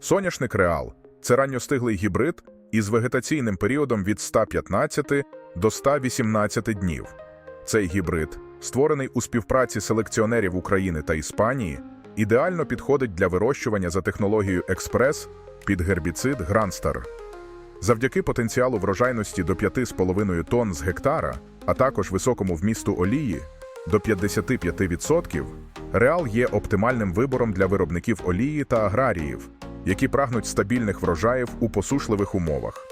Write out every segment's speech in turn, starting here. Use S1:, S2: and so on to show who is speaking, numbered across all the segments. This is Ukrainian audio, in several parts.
S1: Соняшник Реал це ранньостиглий гібрид із вегетаційним періодом від 115 до 118 днів. Цей гібрид, створений у співпраці селекціонерів України та Іспанії, ідеально підходить для вирощування за технологією експрес під гербіцид Гранстар. Завдяки потенціалу врожайності до 5,5 тонн з гектара, а також високому вмісту олії до 55%, Реал є оптимальним вибором для виробників олії та аграріїв, які прагнуть стабільних врожаїв у посушливих умовах.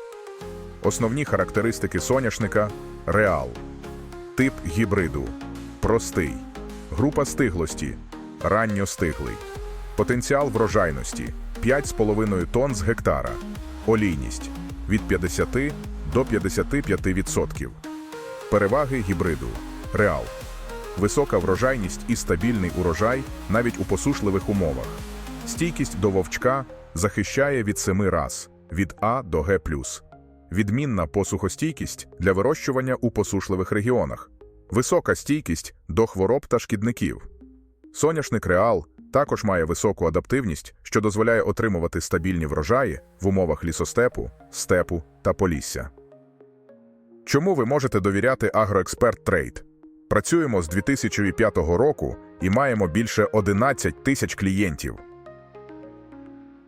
S1: Основні характеристики соняшника Реал. Тип гібриду простий, група стиглості ранньостиглий, потенціал врожайності 5,5 тонн з гектара, олійність від 50 до 55%. Переваги гібриду Реал. Висока врожайність і стабільний урожай навіть у посушливих умовах. Стійкість до вовчка захищає від семи раз від А до Г+. Відмінна посухостійкість для вирощування у посушливих регіонах. Висока стійкість до хвороб та шкідників. Соняшник Реал також має високу адаптивність, що дозволяє отримувати стабільні врожаї в умовах лісостепу, степу та полісся. Чому ви можете довіряти Агроексперт Трейд? Працюємо з 2005 року і маємо більше 11 тисяч клієнтів.